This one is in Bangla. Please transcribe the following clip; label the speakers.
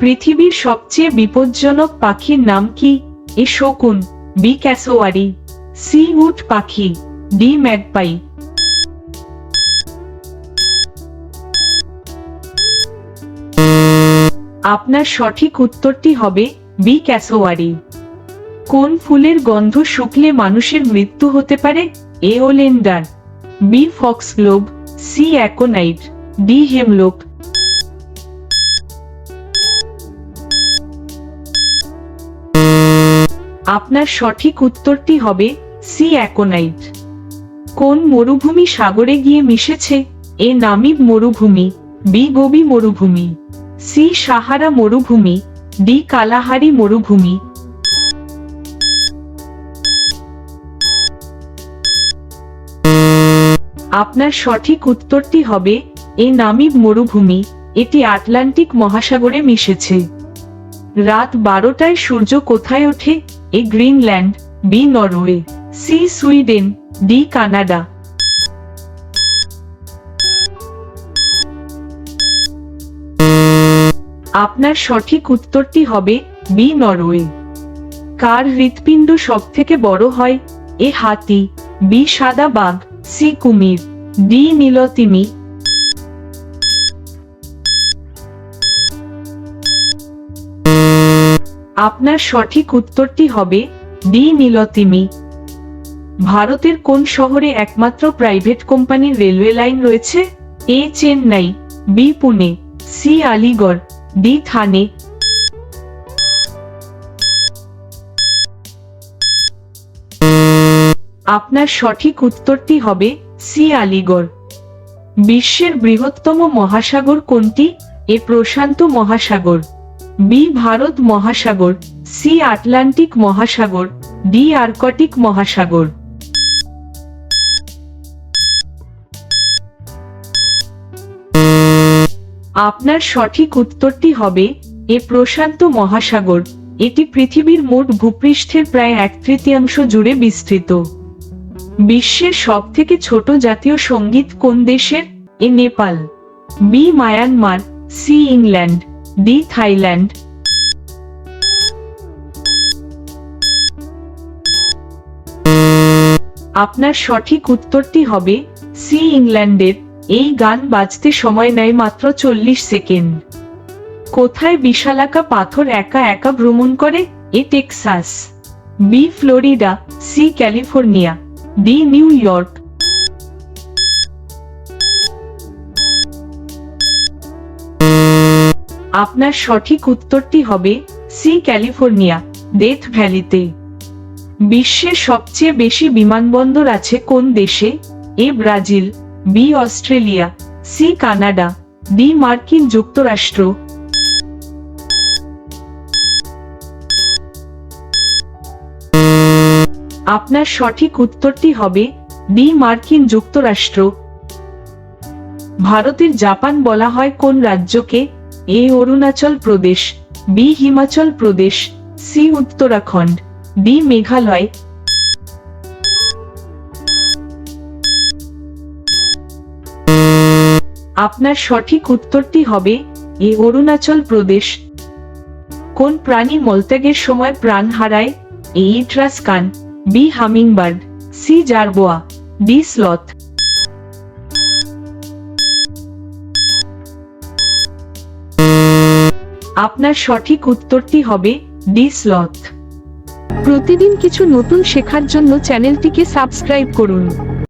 Speaker 1: পৃথিবীর সবচেয়ে বিপজ্জনক পাখির নাম কি? এ শকুন, বি ক্যাসোয়ারি, সি উট পাখি, ডি ম্যাগপাই। আপনার সঠিক উত্তরটি হবে বি ক্যাসোয়ারি। কোন ফুলের গন্ধ শুকলে মানুষের মৃত্যু হতে পারে? A oleander, B foxglove, C aconite, D hemlock আপনার সঠিক উত্তরটি হবে সি অ্যাকোনাইট। কোন মরুভূমি সাগরে গিয়ে মিশেছে? এ নামিব মরুভূমি বি গোবি মরুভূমি সি সাহারা মরুভূমি ডি কালাহারি মরুভূমি। আপনার সঠিক উত্তরটি হবে, এ নামিব মরুভূমি, এটি আটলান্টিক মহাসাগরে মিশেছে। রাত বারোটায় সূর্য কোথায় ওঠে? A Greenland, B Norway, C Sweden, D Canada. আপনার সঠিক উত্তরটি হবে বি নরওয়ে। কার হৃৎপিণ্ড সব থেকে বড় হয়? এ হাতি, বি সাদা বাঘ, সি কুমির, ডি নীলতিমি আপনার সঠিক উত্তরটি হবে ডি নীলতিমি। ভারতের কোন শহরে একমাত্র প্রাইভেট কোম্পানির রেলওয়ে লাইন রয়েছে? A Chennai B Pune C Aligarh D Thane. আপনার সঠিক উত্তরটি হবে সি আলিগড়। বিশ্বের বৃহত্তম মহাসাগর কোনটি? এ, প্রশান্ত মহাসাগর। বি ভারত মহাসাগর সি আটলান্টিক মহাসাগর ডি আর্কটিক মহাসাগর আপনার সঠিক উত্তরটি হবে, এ প্রশান্ত মহাসাগর। এটি পৃথিবীর মোট ভূপৃষ্ঠের প্রায় এক তৃতীয়াংশ জুড়ে বিস্তৃত। বিশ্বের সব থেকে ছোট জাতীয় সংগীত কোন দেশের? A Nepal, B Myanmar, C England. D Thailand. আপনার সঠিক উত্তরটি হবে সি ইংল্যান্ডের। এই গান বাজতে সময় নেয় মাত্র চল্লিশ সেকেন্ড। কোথায় বিশালাকা পাথর একা একা ভ্রমণ করে? A Texas. B Florida, C California. D New York. আপনার সঠিক উত্তরটি হবে সি, ক্যালিফোর্নিয়া, ডেথ ভ্যালিতে। বিশ্বের সবচেয়ে বেশি বিমানবন্দর আছে কোন দেশে? A, Brazil, B, Australia, C, Canada, D, মার্কিন যুক্তরাষ্ট্র। আপনার সঠিক উত্তরটি হবে ডি, মার্কিন যুক্তরাষ্ট্র। ভারতের জাপান বলা হয় কোন রাজ্যকে? A Arunachal Pradesh, B Himachal Pradesh, C Uttarakhand, D Meghalaya. আপনার সঠিক উত্তরটি হবে, এ অরুণাচল প্রদেশ। কোন প্রাণী মলত্যাগের সময় প্রাণ হারায়? A Etruscan B hummingbird, C jerboa, D sloth. আপনার সঠিক উত্তরটি হবে ডি স্লথ। প্রতিদিন কিছু নতুন শেখার জন্য চ্যানেলটিকে সাবস্ক্রাইব করুন।